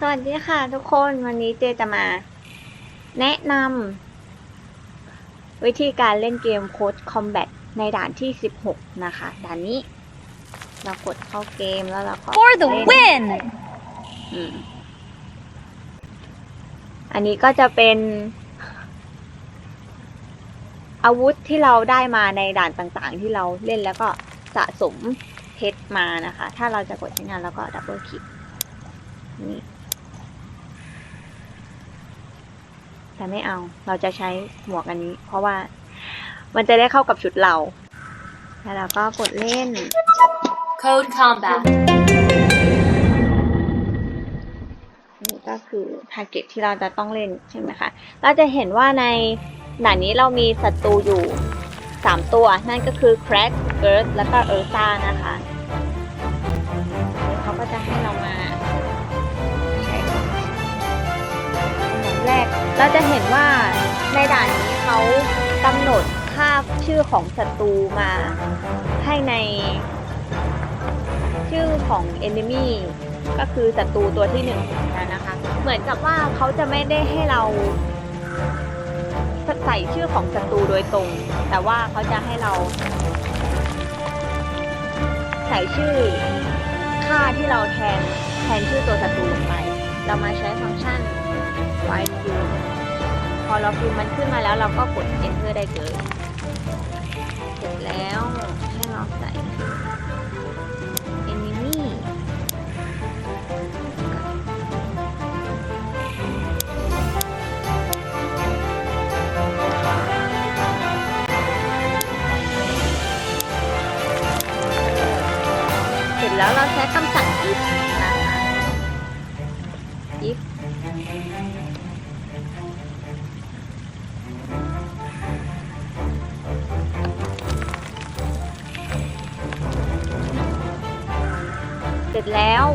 สวัสดีค่ะทุกคนวันนี้เจจะมา แนะนำวิธีการเล่นเกมโค้ดคอมแบทในด่านที่ 16 นะคะ ด่านนี้ เรากดเข้าเกมแล้วเราก็ For the เล่น win! อืมอันนี้ก็จะเป็น อาวุธที่เราได้มาในด่านต่างๆ ที่เราเล่นแล้วก็สะสมเพชรมานะคะ ถ้าเราจะกดใช้งานแล้วก็ดับเบิลคลิกนี่ แต่ไม่เอา เราจะใช้หมวกอันนี้ เพราะว่า มันจะได้เข้ากับชุดเรา แล้วเราก็กดเล่น Code Combat. นี่ก็คือทาร์เก็ตที่เราจะต้องเล่นใช่ไหมคะ เราจะเห็นว่าในด่านนี้เรามีศัตรูอยู่ 3 ตัว นั่นก็คือ Crack, e a r t h แล้วก็ e r t h a นะคะ เราจะเห็นว่าในด่านนี้เขากำหนดภาพชื่อของศัตรูมาให้ในชื่อของ enemy ก็คือศัตรูตัวที่หนึ่งนะคะ เหมือนกับว่าเขาจะไม่ได้ให้เราใส่ชื่อของศัตรูโดยตรง แต่ว่าเขาจะให้เรา ใส่ชื่อค่าที่เราแทนแทนชื่อตัวศัตรูลงไป เรามาใช้ฟังก์ชัน white fill พอเราพิมพ์มันขึ้นมาแล้วเราก็กด enter ได้เลยเสร็จแล้วให้เราใส่ enemy เสร็จแล้วเราใช้คำสั่ง if นะคะ if เสร็จแล้ว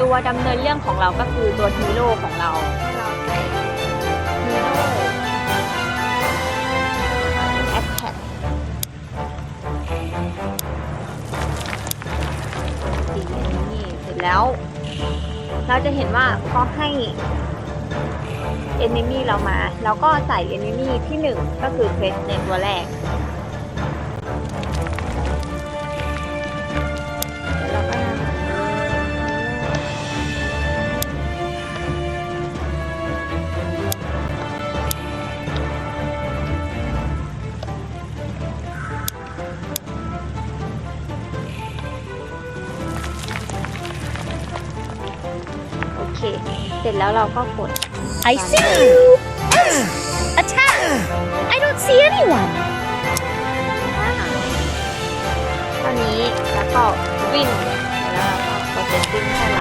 ตัวดำเนินเรื่องของเราก็คือตัวฮีโร่ของเราให้เราใส่ฮีโร่แอคแท็กสีนี้เสร็จแล้ว เราจะเห็นว่าเขาให้ enemy เรามา แล้วก็ใส่ enemy ที่หนึ่งก็คือเฟสในตัวแรก เค เสร็จแล้วเราก็กด I see you! Attack! I don't see anyone! เท่านี้แล้วก็วิ่งแล้วเราก็กดเซตติ้งให้เ